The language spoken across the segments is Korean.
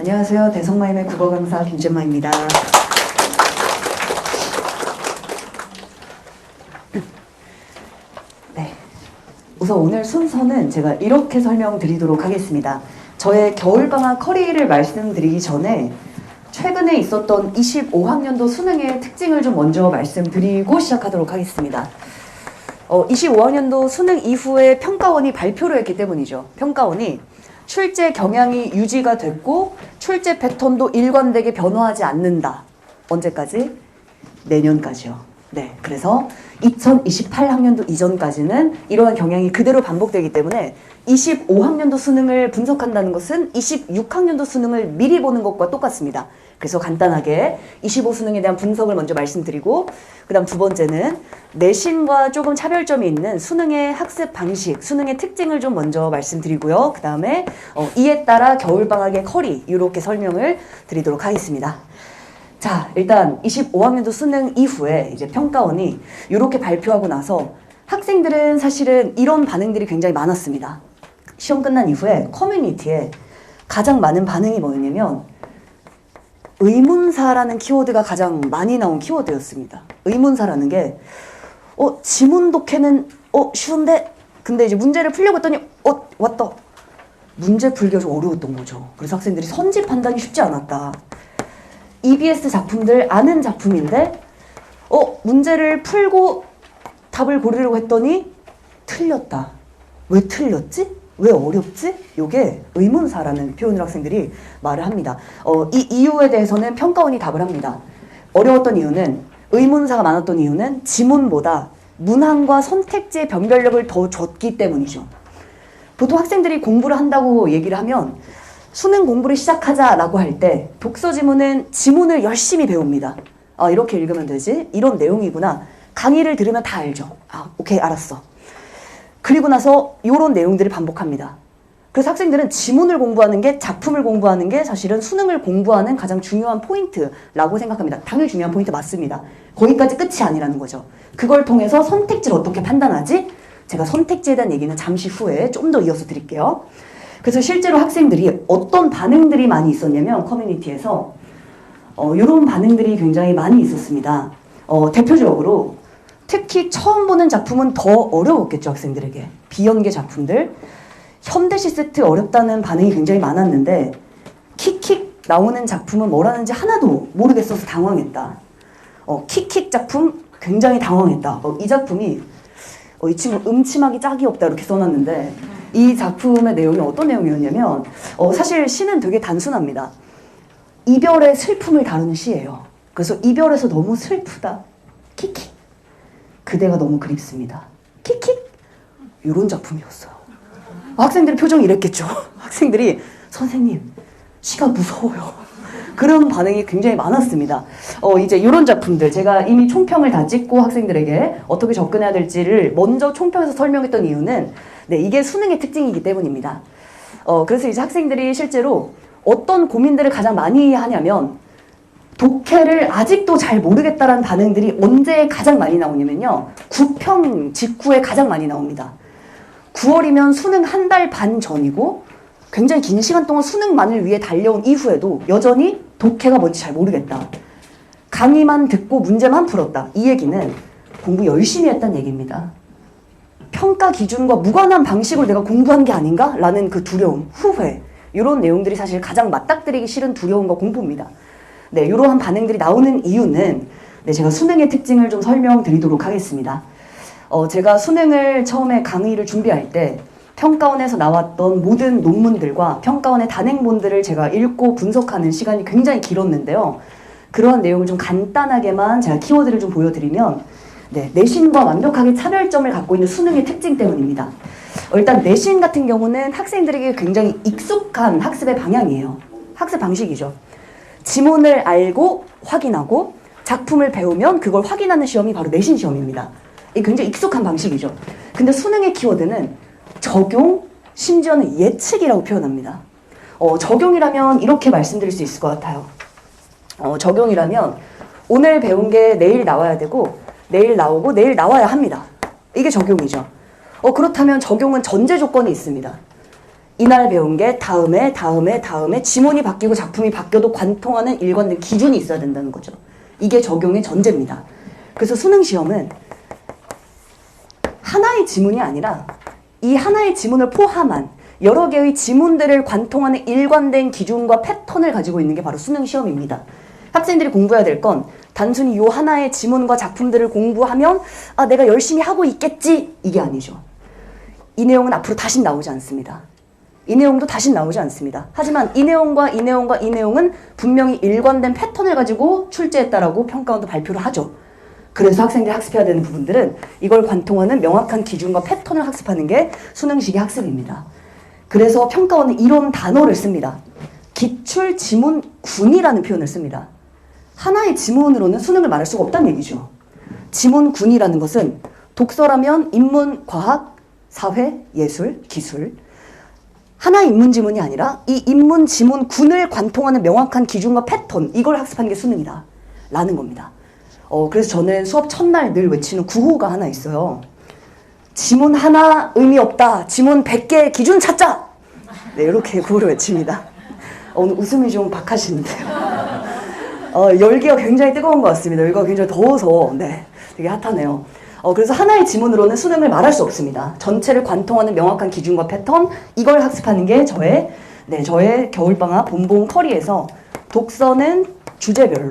안녕하세요. 대성마임의 국어 강사 김재마입니다. 네. 우선 오늘 순서는 제가 이렇게 설명드리도록 하겠습니다. 저의 겨울방학 커리를 말씀드리기 전에 최근에 있었던 25학년도 수능의 특징을 좀 먼저 말씀드리고 시작하도록 하겠습니다. 어, 25학년도 수능 이후에 평가원이 발표를 했기 때문이죠. 평가원이 출제 경향이 유지가 됐고 출제 패턴도 일관되게 변화하지 않는다. 언제까지? 내년까지요. 네. 그래서 2028학년도 이전까지는 이러한 경향이 그대로 반복되기 때문에 25학년도 수능을 분석한다는 것은 26학년도 수능을 미리 보는 것과 똑같습니다. 그래서 간단하게 25 수능에 대한 분석을 먼저 말씀드리고 그 다음 두 번째는 내신과 조금 차별점이 있는 수능의 학습 방식, 수능의 특징을 좀 먼저 말씀드리고요. 그 다음에 어, 이에 따라 겨울 방학의 커리 이렇게 설명을 드리도록 하겠습니다. 자, 일단 25학년도 수능 이후에 이제 평가원이 이렇게 발표하고 나서 학생들은 사실은 이런 반응들이 굉장히 많았습니다. 시험 끝난 이후에 커뮤니티에 가장 많은 반응이 뭐였냐면 의문사라는 키워드가 가장 많이 나온 키워드였습니다. 의문사라는 게 어, 지문 독해는 어, 쉬운데 근데 이제 문제를 풀려고 했더니 어, 왔다. 문제 풀기가 좀 어려웠던 거죠. 그래서 학생들이 선지 판단이 쉽지 않았다. EBS 작품들 아는 작품인데 어 문제를 풀고 답을 고르려고 했더니 틀렸다. 왜 틀렸지? 왜 어렵지? 요게 의문사라는 표현을 학생들이 말을 합니다. 어, 이 이유에 대해서는 평가원이 답을 합니다. 어려웠던 이유는 의문사가 많았던 이유는 지문보다 문항과 선택지의 변별력을 더 줬기 때문이죠. 보통 학생들이 공부를 한다고 얘기를 하면 수능 공부를 시작하자라고 할 때 독서 지문은 지문을 열심히 배웁니다. 아, 이렇게 읽으면 되지? 이런 내용이구나. 강의를 들으면 다 알죠. 아, 오케이, 알았어. 그리고 나서 이런 내용들을 반복합니다. 그래서 학생들은 지문을 공부하는 게 작품을 공부하는 게 사실은 수능을 공부하는 가장 중요한 포인트라고 생각합니다. 당연히 중요한 포인트 맞습니다. 거기까지 끝이 아니라는 거죠. 그걸 통해서 선택지를 어떻게 판단하지? 제가 선택지에 대한 얘기는 잠시 후에 좀 더 이어서 드릴게요. 그래서 실제로 학생들이 어떤 반응들이 많이 있었냐면 커뮤니티에서 어, 이런 반응들이 굉장히 많이 있었습니다. 어, 대표적으로 특히 처음 보는 작품은 더 어려웠겠죠 학생들에게 비연계 작품들 현대시 세트 어렵다는 반응이 굉장히 많았는데 킥킥 나오는 작품은 뭐라는지 하나도 모르겠어서 당황했다. 어, 킥킥 작품 굉장히 당황했다. 어, 이 작품이 어, 이 친구 음침하기 짝이 없다 이렇게 써놨는데 이 작품의 내용이 어떤 내용이었냐면 어, 사실 시는 되게 단순합니다. 이별의 슬픔을 다루는 시예요. 그래서 이별에서 너무 슬프다. 킥킥. 그대가 너무 그립습니다. 킥킥. 이런 작품이었어요. 학생들의 표정이 이랬겠죠. 학생들이 선생님 시가 무서워요. 그런 반응이 굉장히 많았습니다. 어, 이제 이런 작품들 제가 이미 총평을 다 찍고 학생들에게 어떻게 접근해야 될지를 먼저 총평에서 설명했던 이유는 네, 이게 수능의 특징이기 때문입니다. 어, 그래서 이제 학생들이 실제로 어떤 고민들을 가장 많이 하냐면 독해를 아직도 잘 모르겠다라는 반응들이 언제 가장 많이 나오냐면요. 구평 직후에 가장 많이 나옵니다. 9월이면 수능 한 달 반 전이고 굉장히 긴 시간 동안 수능만을 위해 달려온 이후에도 여전히 독해가 뭔지 잘 모르겠다. 강의만 듣고 문제만 풀었다. 이 얘기는 공부 열심히 했다는 얘기입니다. 평가 기준과 무관한 방식으로 내가 공부한 게 아닌가? 라는 그 두려움, 후회. 이런 내용들이 사실 가장 맞닥뜨리기 싫은 두려움과 공포입니다. 네, 이러한 반응들이 나오는 이유는 네, 제가 수능의 특징을 좀 설명드리도록 하겠습니다. 어, 제가 수능을 처음에 강의를 준비할 때 평가원에서 나왔던 모든 논문들과 평가원의 단행본들을 제가 읽고 분석하는 시간이 굉장히 길었는데요. 그러한 내용을 좀 간단하게만 제가 키워드를 좀 보여드리면 네, 내신과 완벽하게 차별점을 갖고 있는 수능의 특징 때문입니다. 어, 일단 내신 같은 경우는 학생들에게 굉장히 익숙한 학습의 방향이에요. 학습 방식이죠. 지문을 알고 확인하고 작품을 배우면 그걸 확인하는 시험이 바로 내신 시험입니다. 이 굉장히 익숙한 방식이죠. 근데 수능의 키워드는 적용, 심지어는 예측이라고 표현합니다. 어, 적용이라면 이렇게 말씀드릴 수 있을 것 같아요. 어, 적용이라면 오늘 배운 게 내일 나와야 되고 내일 나오고 내일 나와야 합니다. 이게 적용이죠. 어, 그렇다면 적용은 전제 조건이 있습니다. 이날 배운 게 다음에 다음에 다음에 지문이 바뀌고 작품이 바뀌어도 관통하는 일관된 기준이 있어야 된다는 거죠. 이게 적용의 전제입니다. 그래서 수능 시험은 하나의 지문이 아니라 이 하나의 지문을 포함한 여러 개의 지문들을 관통하는 일관된 기준과 패턴을 가지고 있는 게 바로 수능 시험입니다. 학생들이 공부해야 될 건 단순히 요 하나의 지문과 작품들을 공부하면 아 내가 열심히 하고 있겠지 이게 아니죠. 이 내용은 앞으로 다시 나오지 않습니다. 이 내용도 다시 나오지 않습니다. 하지만 이 내용과 이 내용과 이 내용은 분명히 일관된 패턴을 가지고 출제했다라고 평가원도 발표를 하죠. 그래서 학생들이 학습해야 되는 부분들은 이걸 관통하는 명확한 기준과 패턴을 학습하는 게 수능식의 학습입니다. 그래서 평가원은 이런 단어를 씁니다. 기출 지문군이라는 표현을 씁니다. 하나의 지문으로는 수능을 말할 수가 없다는 얘기죠. 지문군이라는 것은 독서라면 인문, 과학, 사회, 예술, 기술 하나의 인문 지문이 아니라 이 인문 지문 군을 관통하는 명확한 기준과 패턴 이걸 학습하는 게 수능이다 라는 겁니다. 어, 그래서 저는 수업 첫날 늘 외치는 구호가 하나 있어요. 지문 하나 의미 없다. 지문 100개 기준 찾자. 네, 이렇게 구호를 외칩니다. 어, 오늘 웃음이 좀 박하시는데요. 어, 열기가 굉장히 뜨거운 것 같습니다. 열기가 굉장히 더워서 네, 되게 핫하네요. 어, 그래서 하나의 지문으로는 수능을 말할 수 없습니다. 전체를 관통하는 명확한 기준과 패턴 이걸 학습하는 게 저의 네, 저의 겨울방학 본봉 커리에서 독서는 주제별로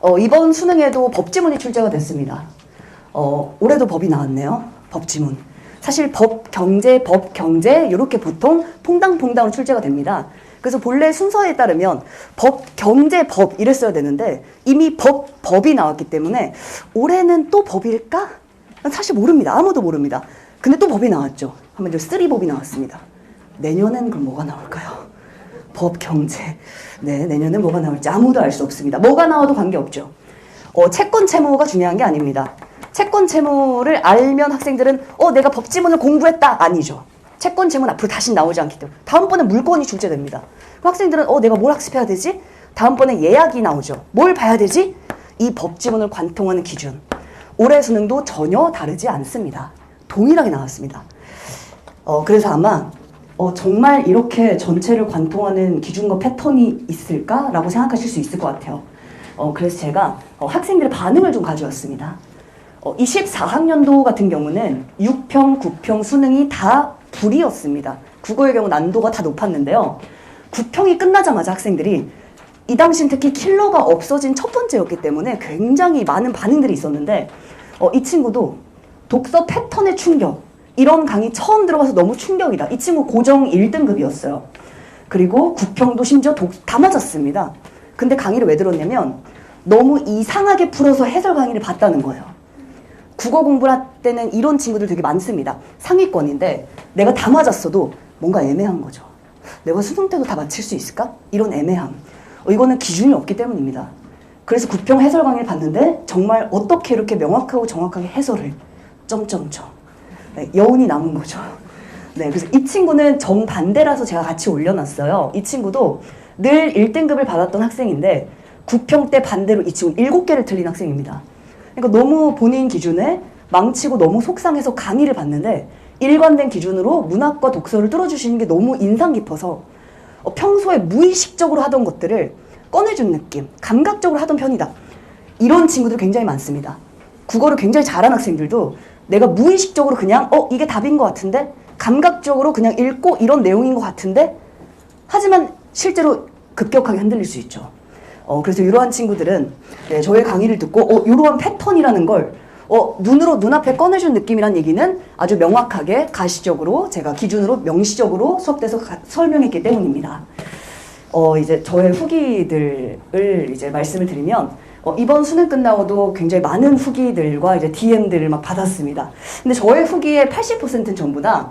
어, 이번 수능에도 법지문이 출제가 됐습니다. 어, 올해도 법이 나왔네요. 법지문. 사실 법, 경제, 법, 경제 이렇게 보통 퐁당퐁당으로 출제가 됩니다. 그래서 본래 순서에 따르면 법, 경제, 법 이랬어야 되는데 이미 법, 법이 나왔기 때문에 올해는 또 법일까? 사실 모릅니다. 아무도 모릅니다. 근데 또 법이 나왔죠. 한번 쓰리 법이 나왔습니다. 내년엔 그럼 뭐가 나올까요? 법, 경제. 네, 내년엔 뭐가 나올지 아무도 알 수 없습니다. 뭐가 나와도 관계없죠. 어, 채권 채무가 중요한 게 아닙니다. 채권 채무를 알면 학생들은 어, 내가 법 지문을 공부했다. 아니죠. 채권 채무는 앞으로 다시 나오지 않기 때문에 다음번에 물건이 출제됩니다. 학생들은 어, 내가 뭘 학습해야 되지? 다음번에 예약이 나오죠. 뭘 봐야 되지? 이 법 지문을 관통하는 기준. 올해 수능도 전혀 다르지 않습니다. 동일하게 나왔습니다. 어, 그래서 아마 어, 정말 이렇게 전체를 관통하는 기준과 패턴이 있을까라고 생각하실 수 있을 것 같아요. 어, 그래서 제가 어, 학생들의 반응을 좀 가져왔습니다. 어, 24학년도 같은 경우는 6평, 9평 수능이 다 불이었습니다. 국어의 경우 난도가 다 높았는데요. 9평이 끝나자마자 학생들이 이 당시는 특히 킬러가 없어진 첫 번째였기 때문에 굉장히 많은 반응들이 있었는데 어, 이 친구도 독서 패턴의 충격 이런 강의 처음 들어가서 너무 충격이다. 이 친구 고정 1등급이었어요. 그리고 9평도 심지어 독, 다 맞았습니다. 근데 강의를 왜 들었냐면 너무 이상하게 풀어서 해설 강의를 봤다는 거예요. 국어 공부를 할 때는 이런 친구들 되게 많습니다. 상위권인데 내가 다 맞았어도 뭔가 애매한 거죠. 내가 수능 때도 다 맞힐 수 있을까? 이런 애매함. 어, 이거는 기준이 없기 때문입니다. 그래서 구평 해설 강의를 봤는데 정말 어떻게 이렇게 명확하고 정확하게 해설을 점점점 네, 여운이 남은 거죠. 네, 그래서 이 친구는 정반대라서 제가 같이 올려놨어요. 이 친구도 늘 1등급을 받았던 학생인데 9평 때 반대로 이 친구 7개를 틀린 학생입니다. 그러니까 너무 본인 기준에 망치고 너무 속상해서 강의를 봤는데 일관된 기준으로 문학과 독서를 뚫어주시는 게 너무 인상 깊어서 어, 평소에 무의식적으로 하던 것들을 꺼내준 느낌, 감각적으로 하던 편이다. 이런 친구들 굉장히 많습니다. 국어를 굉장히 잘하는 학생들도 내가 무의식적으로 그냥 어 이게 답인 것 같은데 감각적으로 그냥 읽고 이런 내용인 것 같은데 하지만 실제로 급격하게 흔들릴 수 있죠. 어, 그래서 이러한 친구들은 네, 저의 강의를 듣고 어, 이러한 패턴이라는 걸 어, 눈으로 눈앞에 꺼내준 느낌이란 얘기는 아주 명확하게 가시적으로 제가 기준으로 명시적으로 수업에서 가- 설명했기 때문입니다. 어, 이제 저의 후기들을 이제 말씀을 드리면 어, 이번 수능 끝나고도 굉장히 많은 후기들과 이제 DM들을 막 받았습니다. 근데 저의 후기의 80%는 전부 다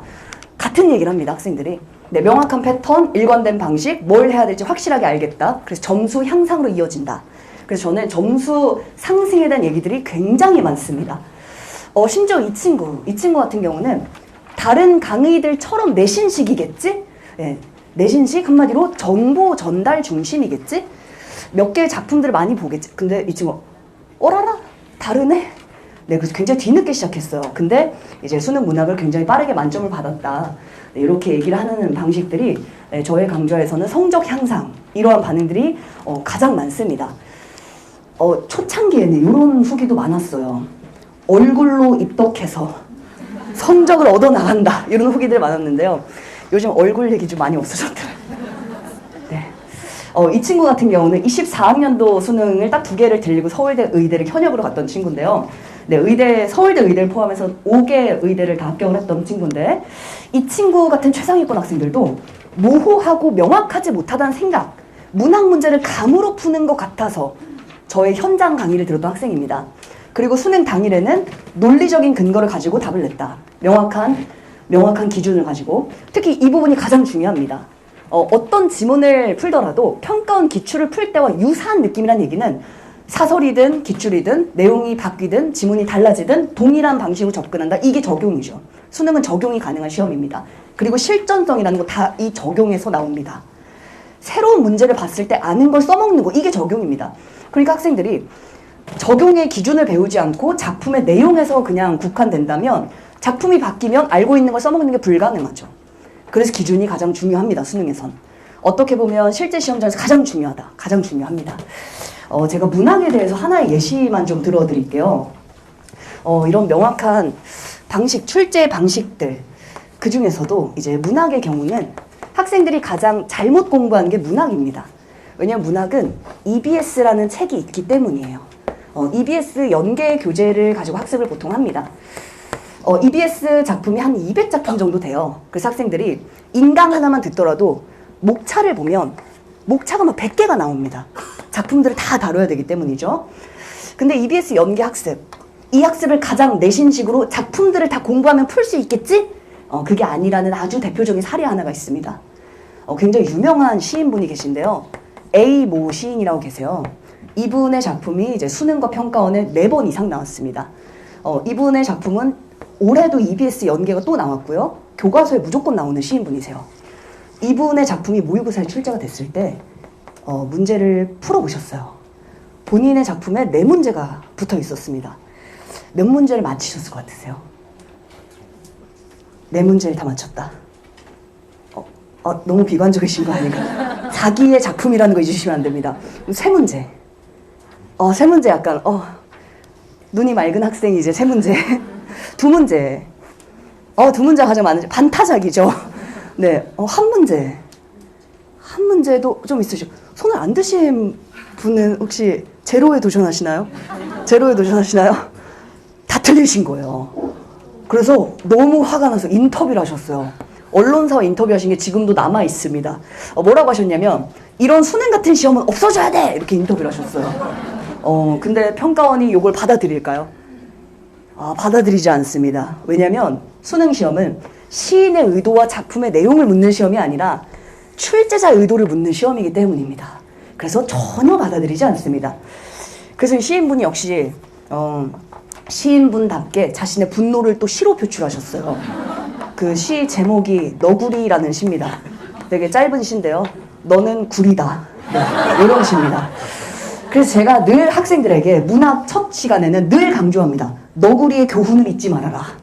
같은 얘기를 합니다, 학생들이. 네, 명확한 패턴, 일관된 방식, 뭘 해야 될지 확실하게 알겠다. 그래서 점수 향상으로 이어진다. 그래서 저는 점수 상승에 대한 얘기들이 굉장히 많습니다. 어, 심지어 이 친구, 이 친구 같은 경우는 다른 강의들처럼 내신식이겠지? 예, 내신식 한마디로 정보 전달 중심이겠지? 몇 개의 작품들을 많이 보겠지? 근데 이 친구, 어라라? 다르네? 네, 그래서 굉장히 뒤늦게 시작했어요. 근데 이제 수능 문학을 굉장히 빠르게 만점을 받았다. 네, 이렇게 얘기를 하는 방식들이 네, 저의 강좌에서는 성적 향상 이러한 반응들이 어, 가장 많습니다. 어, 초창기에는 이런 후기도 많았어요. 얼굴로 입덕해서 성적을 얻어 나간다 이런 후기들 많았는데요. 요즘 얼굴 얘기 좀 많이 없어졌더라고요. 네. 어, 이 친구 같은 경우는 24학년도 수능을 딱 두 개를 들리고 서울대 의대를 현역으로 갔던 친구인데요. 네, 의대, 서울대 의대를 포함해서 5개 의대를 다 합격을 했던 친구인데, 이 친구 같은 최상위권 학생들도 모호하고 명확하지 못하다는 생각, 문학 문제를 감으로 푸는 것 같아서 저의 현장 강의를 들었던 학생입니다. 그리고 수능 당일에는 논리적인 근거를 가지고 답을 냈다. 명확한, 명확한 기준을 가지고. 특히 이 부분이 가장 중요합니다. 어, 어떤 지문을 풀더라도 평가원 기출을 풀 때와 유사한 느낌이란 얘기는 사설이든 기출이든 내용이 바뀌든 지문이 달라지든 동일한 방식으로 접근한다. 이게 적용이죠. 수능은 적용이 가능한 시험입니다. 그리고 실전성이라는 거 다 이 적용에서 나옵니다. 새로운 문제를 봤을 때 아는 걸 써먹는 거 이게 적용입니다. 그러니까 학생들이 적용의 기준을 배우지 않고 작품의 내용에서 그냥 국한된다면 작품이 바뀌면 알고 있는 걸 써먹는 게 불가능하죠. 그래서 기준이 가장 중요합니다. 수능에선. 어떻게 보면 실제 시험장에서 가장 중요하다. 가장 중요합니다. 어, 제가 문학에 대해서 하나의 예시만 좀 들어드릴게요. 어, 이런 명확한 방식, 출제 방식들. 그 중에서도 이제 문학의 경우는 학생들이 가장 잘못 공부한 게 문학입니다. 왜냐하면 문학은 EBS라는 책이 있기 때문이에요. 어, EBS 연계 교재를 가지고 학습을 보통 합니다. 어, EBS 작품이 한 200작품 정도 돼요. 그래서 학생들이 인강 하나만 듣더라도 목차를 보면 목차가 막 100개가 나옵니다. 작품들을 다 다뤄야 되기 때문이죠. 근데 EBS 연계 학습, 이 학습을 가장 내신식으로 작품들을 다 공부하면 풀 수 있겠지? 어, 그게 아니라는 아주 대표적인 사례 하나가 있습니다. 어, 굉장히 유명한 시인분이 계신데요. A 모 시인이라고 계세요. 이분의 작품이 이제 수능과 평가원에 네 번 이상 나왔습니다. 어, 이분의 작품은 올해도 EBS 연계가 또 나왔고요. 교과서에 무조건 나오는 시인분이세요. 이분의 작품이 모의고사에 출제가 됐을 때 어, 문제를 풀어보셨어요. 본인의 작품에 네 문제가 붙어 있었습니다. 몇 문제를 맞히셨을 것 같으세요? 네 문제를 다 맞췄다. 어, 어, 너무 비관적이신 거 아닌가? 자기의 작품이라는 거 잊으시면 안 됩니다. 세 문제. 어, 세 문제 약간, 어, 눈이 맑은 학생이 이제 세 문제. 두 문제. 어, 두 문제 가장 많으죠. 반타작이죠. 네, 어, 한 문제. 한 문제도 좀 있으시죠. 손을 안 드신 분은 혹시 제로에 도전하시나요? 제로에 도전하시나요? 다 틀리신 거예요. 그래서 너무 화가 나서 인터뷰를 하셨어요. 언론사와 인터뷰하신 게 지금도 남아 있습니다. 어, 뭐라고 하셨냐면 이런 수능 같은 시험은 없어져야 돼 이렇게 인터뷰를 하셨어요. 어 근데 평가원이 이걸 받아들일까요? 아, 받아들이지 않습니다. 왜냐하면 수능 시험은 시인의 의도와 작품의 내용을 묻는 시험이 아니라 출제자 의도를 묻는 시험이기 때문입니다. 그래서 전혀 받아들이지 않습니다. 그래서 이 시인분이 역시 어, 시인분답게 자신의 분노를 또 시로 표출하셨어요. 그 시 제목이 너구리라는 시입니다. 되게 짧은 시인데요. 너는 구리다. 네, 이런 시입니다. 그래서 제가 늘 학생들에게 문학 첫 시간에는 늘 강조합니다. 너구리의 교훈을 잊지 말아라.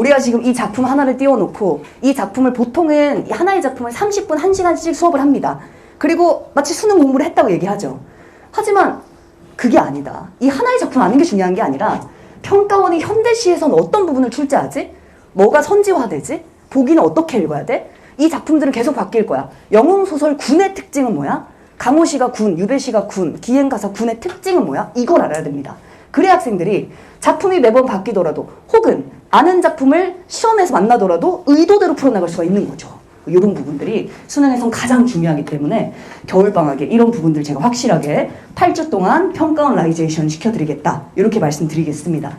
우리가 지금 이 작품 하나를 띄워놓고 이 작품을 보통은 이 하나의 작품을 30분, 1시간씩 수업을 합니다. 그리고 마치 수능 공부를 했다고 얘기하죠. 하지만 그게 아니다. 이 하나의 작품 아는 게 중요한 게 아니라 평가원이 현대시에선 어떤 부분을 출제하지? 뭐가 선지화되지? 보기는 어떻게 읽어야 돼? 이 작품들은 계속 바뀔 거야. 영웅소설 군의 특징은 뭐야? 강호 씨가 군, 유배 씨가 군, 기행가사 군의 특징은 뭐야? 이걸 알아야 됩니다. 그래야 학생들이 작품이 매번 바뀌더라도 혹은 아는 작품을 시험에서 만나더라도 의도대로 풀어나갈 수가 있는 거죠. 이런 부분들이 수능에선 가장 중요하기 때문에 겨울방학에 이런 부분들 제가 확실하게 8주 동안 평가원 라이제이션 시켜드리겠다. 이렇게 말씀드리겠습니다.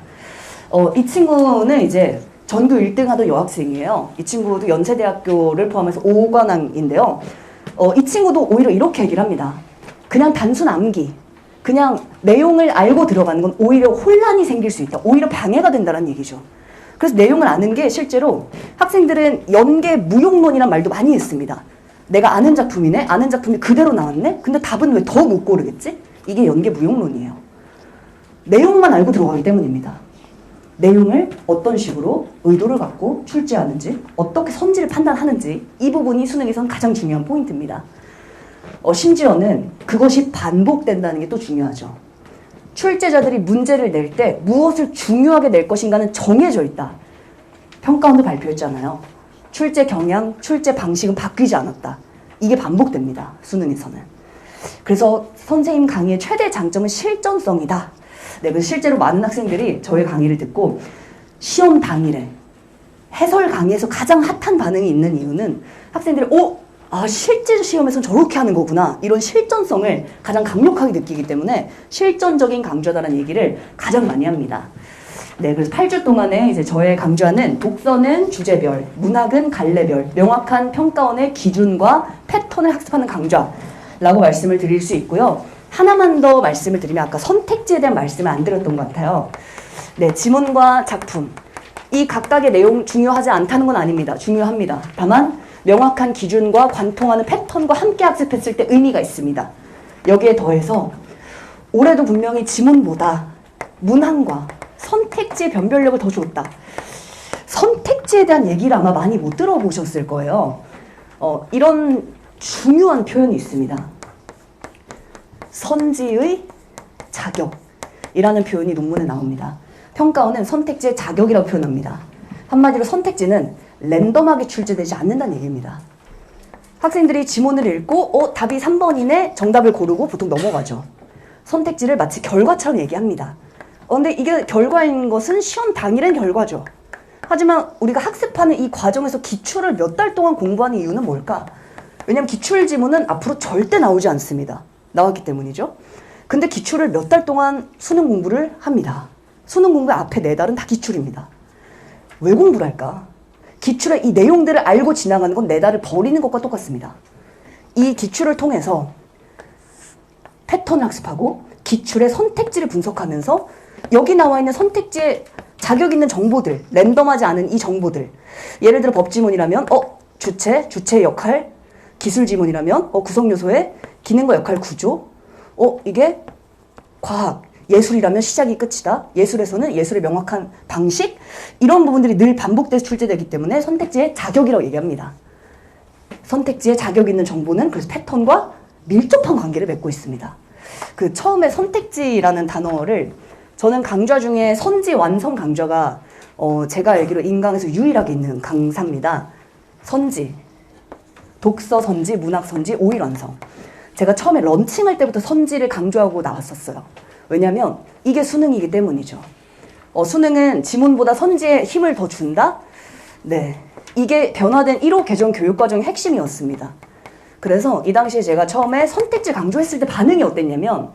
어, 이 친구는 이제 전교 1등 하던 여학생이에요. 이 친구도 연세대학교를 포함해서 5관왕인데요. 어, 이 친구도 오히려 이렇게 얘기를 합니다. 그냥 단순 암기, 그냥 내용을 알고 들어가는 건 오히려 혼란이 생길 수 있다. 오히려 방해가 된다는 얘기죠. 그래서 내용을 아는 게 실제로 학생들은 연계 무용론이란 말도 많이 했습니다. 내가 아는 작품이네? 아는 작품이 그대로 나왔네? 근데 답은 왜 더 못 고르겠지? 이게 연계 무용론이에요. 내용만 알고 들어가기 때문입니다. 내용을 어떤 식으로 의도를 갖고 출제하는지, 어떻게 선지를 판단하는지 이 부분이 수능에선 가장 중요한 포인트입니다. 어, 심지어는 그것이 반복된다는 게 또 중요하죠. 출제자들이 문제를 낼 때 무엇을 중요하게 낼 것인가는 정해져 있다. 평가원도 발표했잖아요. 출제 경향, 출제 방식은 바뀌지 않았다. 이게 반복됩니다. 수능에서는. 그래서 선생님 강의의 최대 장점은 실전성이다. 네, 그래서 실제로 많은 학생들이 저의 강의를 듣고 시험 당일에 해설 강의에서 가장 핫한 반응이 있는 이유는 학생들이 어? 아 실제 시험에서는 저렇게 하는 거구나 이런 실전성을 가장 강력하게 느끼기 때문에 실전적인 강좌다라는 얘기를 가장 많이 합니다. 네, 그래서 8주 동안에 이제 저의 강좌는 독서는 주제별, 문학은 갈래별, 명확한 평가원의 기준과 패턴을 학습하는 강좌라고 말씀을 드릴 수 있고요. 하나만 더 말씀을 드리면 아까 선택지에 대한 말씀을 안 드렸던 것 같아요. 네, 지문과 작품. 이 각각의 내용 중요하지 않다는 건 아닙니다. 중요합니다. 다만 명확한 기준과 관통하는 패턴과 함께 학습했을 때 의미가 있습니다. 여기에 더해서 올해도 분명히 지문보다 문항과 선택지의 변별력을 더 줬다. 선택지에 대한 얘기를 아마 많이 못 들어보셨을 거예요. 어, 이런 중요한 표현이 있습니다. 선지의 자격이라는 표현이 논문에 나옵니다. 평가원은 선택지의 자격이라고 표현합니다. 한마디로 선택지는 랜덤하게 출제되지 않는다는 얘기입니다. 학생들이 지문을 읽고 어 답이 3번이네 정답을 고르고 보통 넘어가죠. 선택지를 마치 결과처럼 얘기합니다. 어, 근데 이게 결과인 것은 시험 당일엔 결과죠. 하지만 우리가 학습하는 이 과정에서 기출을 몇 달 동안 공부하는 이유는 뭘까? 왜냐하면 기출 지문은 앞으로 절대 나오지 않습니다. 나왔기 때문이죠. 근데 기출을 몇 달 동안 수능 공부를 합니다. 수능 공부 앞에 네 달은 다 기출입니다. 왜 공부를 할까? 기출의 이 내용들을 알고 지나가는 건네 달을 버리는 것과 똑같습니다. 이 기출을 통해서 패턴을 학습하고 기출의 선택지를 분석하면서 여기 나와 있는 선택지에 자격 있는 정보들, 랜덤하지 않은 이 정보들. 예를 들어 법지문이라면 어 주체, 주체의 역할, 기술 지문이라면 어 구성 요소의 기능과 역할 구조. 어 이게 과학, 예술이라면 시작이 끝이다. 예술에서는 예술의 명확한 방식 이런 부분들이 늘 반복돼서 출제되기 때문에 선택지의 자격이라고 얘기합니다. 선택지에 자격 있는 정보는 그래서 패턴과 밀접한 관계를 맺고 있습니다. 그 처음에 선택지라는 단어를 저는 강좌 중에 선지 완성 강좌가 어 제가 알기로 인강에서 유일하게 있는 강사입니다. 선지, 독서 선지, 문학 선지, 오일 완성. 제가 처음에 런칭할 때부터 선지를 강조하고 나왔었어요. 왜냐하면 이게 수능이기 때문이죠. 어, 수능은 지문보다 선지에 힘을 더 준다? 네. 이게 변화된 1호 개정 교육과정의 핵심이었습니다. 그래서 이 당시에 제가 처음에 선택지 강조했을 때 반응이 어땠냐면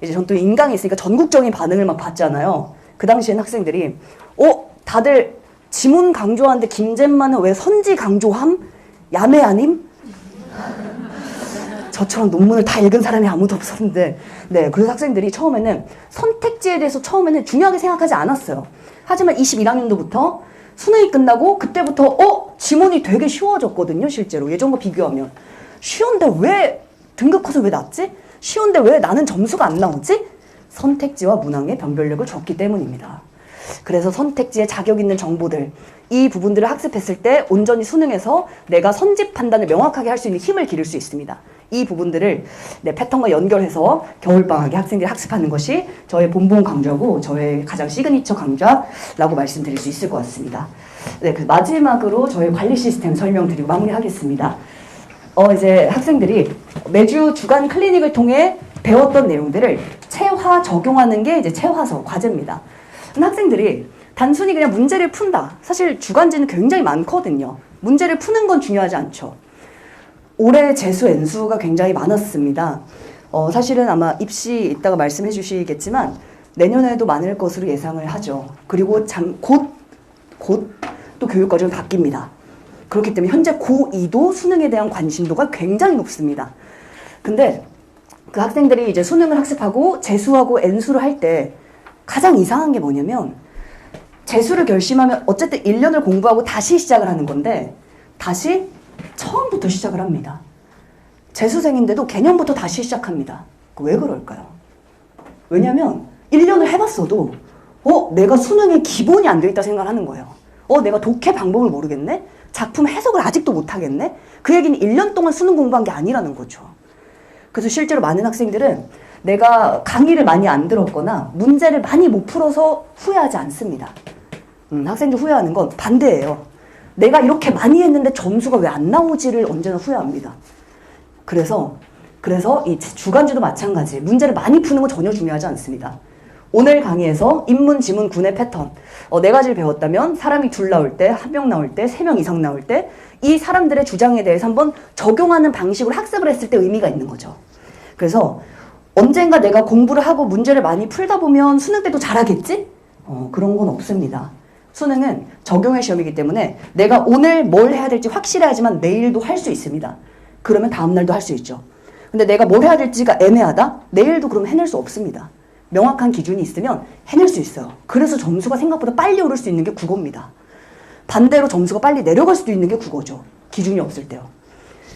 이제 전 또 인강이 있으니까 전국적인 반응을 막 봤잖아요. 그 당시엔 학생들이 어 다들 지문 강조하는데 김잼만은 왜 선지 강조함? 야매 아님? 저처럼 논문을 다 읽은 사람이 아무도 없었는데, 네, 그래서 학생들이 처음에는 선택지에 대해서 처음에는 중요하게 생각하지 않았어요. 하지만 21학년도부터 수능이 끝나고 그때부터 어 지문이 되게 쉬워졌거든요, 실제로 예전과 비교하면 쉬운데 왜 등급 커서 왜 낮지? 쉬운데 왜 나는 점수가 안 나오지? 선택지와 문항의 변별력을 줬기 때문입니다. 그래서 선택지에 자격 있는 정보들 이 부분들을 학습했을 때 온전히 수능에서 내가 선집 판단을 명확하게 할 수 있는 힘을 기를 수 있습니다. 이 부분들을 네, 패턴과 연결해서 겨울방학에 학생들이 학습하는 것이 저의 본본 강좌고 저의 가장 시그니처 강좌라고 말씀드릴 수 있을 것 같습니다. 네, 그 마지막으로 저의 관리 시스템 설명드리고 마무리하겠습니다. 어, 이제 학생들이 매주 주간 클리닉을 통해 배웠던 내용들을 체화 적용하는 게 이제 체화서 과제입니다. 학생들이 단순히 그냥 문제를 푼다. 사실 주간지는 굉장히 많거든요. 문제를 푸는 건 중요하지 않죠. 올해 재수 N수가 굉장히 많았습니다. 어, 사실은 아마 입시 이따가 말씀해 주시겠지만 내년에도 많을 것으로 예상을 하죠. 그리고 참, 곧, 곧 또 교육과정이 바뀝니다. 그렇기 때문에 현재 고2도 수능에 대한 관심도가 굉장히 높습니다. 근데 그 학생들이 이제 수능을 학습하고 재수하고 N수를 할 때 가장 이상한 게 뭐냐면 재수를 결심하면 어쨌든 1년을 공부하고 다시 시작을 하는 건데 다시 처음부터 시작을 합니다. 재수생인데도 개념부터 다시 시작합니다. 왜 그럴까요? 왜냐면 1년을 해봤어도 어, 내가 수능에 기본이 안 돼 있다 생각을 하는 거예요. 어, 내가 독해 방법을 모르겠네? 작품 해석을 아직도 못하겠네? 그 얘기는 1년 동안 수능 공부한 게 아니라는 거죠. 그래서 실제로 많은 학생들은 내가 강의를 많이 안 들었거나 문제를 많이 못 풀어서 후회하지 않습니다. 음, 학생들 후회하는 건 반대예요. 내가 이렇게 많이 했는데 점수가 왜 안 나오지를 언제나 후회합니다. 그래서 그래서 이 주간주도 마찬가지. 문제를 많이 푸는 건 전혀 중요하지 않습니다. 오늘 강의에서 인문, 지문, 군의 패턴 어, 네 가지를 배웠다면 사람이 둘 나올 때, 한 명 나올 때, 세 명 이상 나올 때 이 사람들의 주장에 대해서 한번 적용하는 방식으로 학습을 했을 때 의미가 있는 거죠. 그래서 언젠가 내가 공부를 하고 문제를 많이 풀다 보면 수능 때도 잘하겠지? 어, 그런 건 없습니다. 수능은 적용의 시험이기 때문에 내가 오늘 뭘 해야 될지 확실해야지만 내일도 할 수 있습니다. 그러면 다음날도 할 수 있죠. 근데 내가 뭘 해야 될지가 애매하다? 내일도 그럼 해낼 수 없습니다. 명확한 기준이 있으면 해낼 수 있어요. 그래서 점수가 생각보다 빨리 오를 수 있는 게 국어입니다. 반대로 점수가 빨리 내려갈 수도 있는 게 국어죠. 기준이 없을 때요.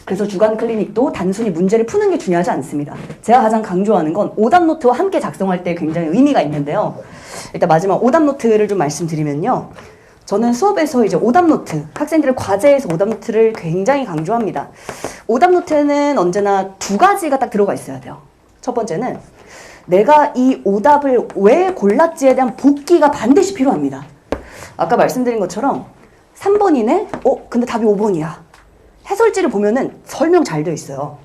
그래서 주간 클리닉도 단순히 문제를 푸는 게 중요하지 않습니다. 제가 가장 강조하는 건 오답 노트와 함께 작성할 때 굉장히 의미가 있는데요. 일단 마지막 오답 노트를 좀 말씀드리면요. 저는 수업에서 이제 오답 노트, 학생들의 과제에서 오답 노트를 굉장히 강조합니다. 오답 노트는 언제나 두 가지가 딱 들어가 있어야 돼요. 첫 번째는 내가 이 오답을 왜 골랐지에 대한 복기가 반드시 필요합니다. 아까 말씀드린 것처럼 3번이네? 어, 근데 답이 5번이야. 해설지를 보면은 설명 잘 되어 있어요.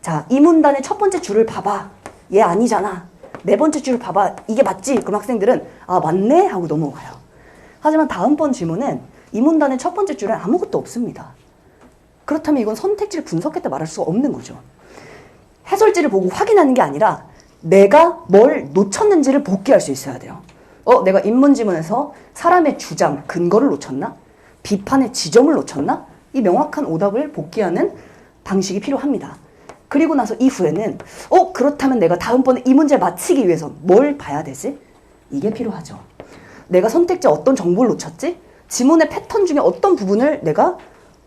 자, 이 문단의 첫 번째 줄을 봐봐. 얘 아니잖아. 네 번째 줄을 봐봐. 이게 맞지? 그럼 학생들은 아, 맞네? 하고 넘어가요. 하지만 다음번 질문은 이 문단의 첫 번째 줄에 아무것도 없습니다. 그렇다면 이건 선택지를 분석했다 말할 수가 없는 거죠. 해설지를 보고 확인하는 게 아니라 내가 뭘 놓쳤는지를 복귀할 수 있어야 돼요. 어, 내가 인문지문에서 사람의 주장, 근거를 놓쳤나? 비판의 지점을 놓쳤나? 이 명확한 오답을 복귀하는 방식이 필요합니다. 그리고 나서 이후에는 어, 그렇다면 내가 다음번에 이 문제를 맞히기 위해서 뭘 봐야 되지? 이게 필요하죠. 내가 선택지 어떤 정보를 놓쳤지? 지문의 패턴 중에 어떤 부분을 내가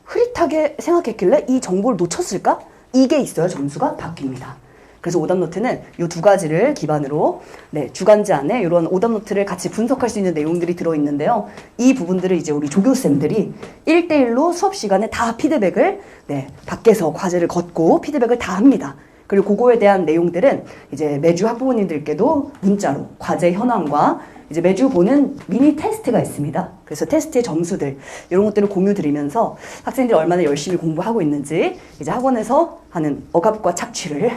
흐릿하게 생각했길래 이 정보를 놓쳤을까? 이게 있어야 점수가 바뀝니다. 그래서 오답 노트는 이 두 가지를 기반으로 네, 주간지 안에 이런 오답 노트를 같이 분석할 수 있는 내용들이 들어 있는데요. 이 부분들을 이제 우리 조교쌤들이 1대1로 수업 시간에 다 피드백을 네, 밖에서 과제를 걷고 피드백을 다 합니다. 그리고 그거에 대한 내용들은 이제 매주 학부모님들께도 문자로 과제 현황과 이제 매주 보는 미니 테스트가 있습니다. 그래서 테스트의 점수들 이런 것들을 공유 드리면서 학생들이 얼마나 열심히 공부하고 있는지 이제 학원에서 하는 억압과 착취를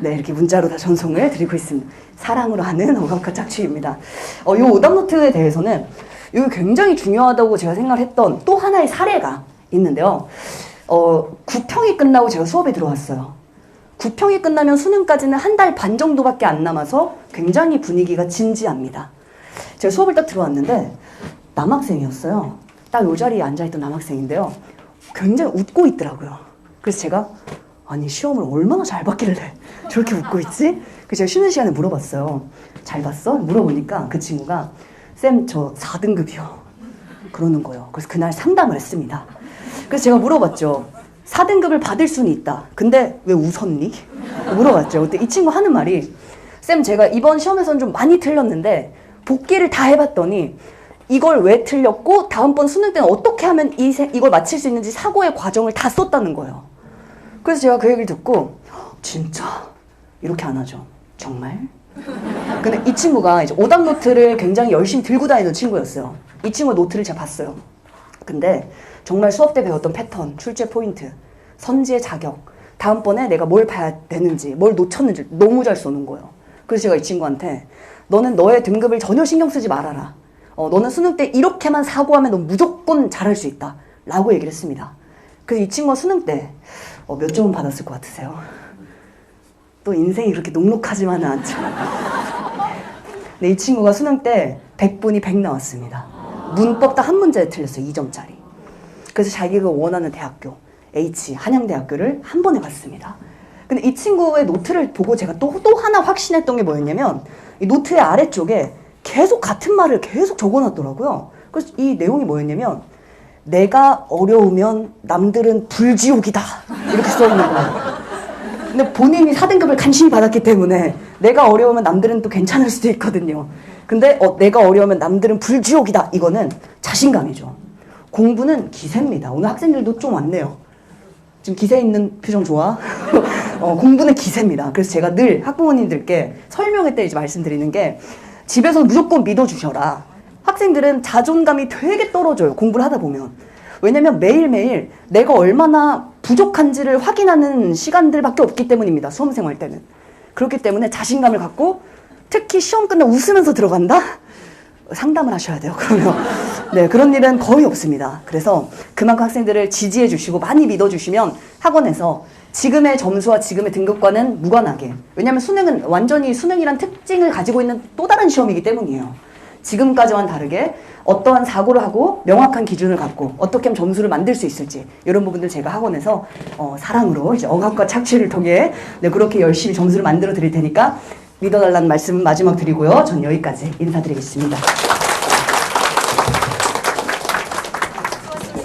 네 이렇게 문자로 다 전송을 드리고 있습니다. 사랑으로 하는 억압과 착취입니다. 어, 이 오답 노트에 대해서는 이거 굉장히 중요하다고 제가 생각했던 또 하나의 사례가 있는데요. 어, 9평이 끝나고 제가 수업에 들어왔어요. 9평이 끝나면 수능까지는 한 달 반 정도밖에 안 남아서 굉장히 분위기가 진지합니다. 제가 수업을 딱 들어왔는데 남학생이었어요. 딱 요 자리에 앉아있던 남학생인데요. 굉장히 웃고 있더라고요. 그래서 제가 아니 시험을 얼마나 잘 봤길래 저렇게 웃고 있지? 그래서 제가 쉬는 시간에 물어봤어요. 잘 봤어? 물어보니까 그 친구가 쌤 저 4등급이요. 그러는 거예요. 그래서 그날 상담을 했습니다. 그래서 제가 물어봤죠. 4등급을 받을 수는 있다. 근데 왜 웃었니? 물어봤죠. 그때 이 친구 하는 말이 쌤 제가 이번 시험에서는 좀 많이 틀렸는데 복기를 다 해봤더니 이걸 왜 틀렸고 다음번 수능 때는 어떻게 하면 이 세- 이걸 맞힐 수 있는지 사고의 과정을 다 썼다는 거예요. 그래서 제가 그 얘기를 듣고 진짜 이렇게 안 하죠. 정말? 근데 이 친구가 이제 오답 노트를 굉장히 열심히 들고 다니는 친구였어요. 이 친구 노트를 제가 봤어요. 근데 정말 수업 때 배웠던 패턴, 출제 포인트, 선지의 자격, 다음번에 내가 뭘 봐야 되는지, 뭘 놓쳤는지 너무 잘 써놓은 거예요. 그래서 제가 이 친구한테 너는 너의 등급을 전혀 신경 쓰지 말아라. 어, 너는 수능 때 이렇게만 사고하면 넌 무조건 잘할 수 있다. 라고 얘기를 했습니다. 그래서 이 친구가 수능 때 어, 몇 점은 받았을 것 같으세요? 또 인생이 그렇게 녹록하지만은 않죠. 근데 이 친구가 수능 때 100분이 100 나왔습니다. 문법 딱 한 문제 틀렸어요. 2점짜리. 그래서 자기가 원하는 대학교, H, 한양대학교를 한 번에 갔습니다. 근데 이 친구의 노트를 보고 제가 또, 또 하나 확신했던 게 뭐였냐면, 이 노트의 아래쪽에 계속 같은 말을 계속 적어 놨더라고요. 그래서 이 내용이 뭐였냐면, 내가 어려우면 남들은 불지옥이다. 이렇게 써 있는 거예요. 근데 본인이 4등급을 간신히 받았기 때문에 내가 어려우면 남들은 또 괜찮을 수도 있거든요. 근데 어, 내가 어려우면 남들은 불지옥이다. 이거는 자신감이죠. 공부는 기세입니다. 오늘 학생들도 좀 왔네요. 지금 기세 있는 표정 좋아? 어, 공부는 기세입니다. 그래서 제가 늘 학부모님들께 설명회 때 이제 말씀드리는 게 집에서 무조건 믿어주셔라. 학생들은 자존감이 되게 떨어져요. 공부를 하다 보면. 왜냐면 매일매일 내가 얼마나 부족한지를 확인하는 시간들밖에 없기 때문입니다. 수험생활 때는. 그렇기 때문에 자신감을 갖고 특히 시험 끝나 웃으면서 들어간다? 상담을 하셔야 돼요. 그러면 네 그런 일은 거의 없습니다. 그래서 그만큼 학생들을 지지해 주시고 많이 믿어 주시면 학원에서 지금의 점수와 지금의 등급과는 무관하게 왜냐하면 수능은 완전히 수능이란 특징을 가지고 있는 또 다른 시험이기 때문이에요. 지금까지와는 다르게 어떠한 사고를 하고 명확한 기준을 갖고 어떻게 하면 점수를 만들 수 있을지 이런 부분들 제가 학원에서 어, 사랑으로 이제 억압과 착취를 통해 네, 그렇게 열심히 점수를 만들어 드릴 테니까 믿어달라는 말씀 마지막 드리고요. 전 여기까지 인사드리겠습니다.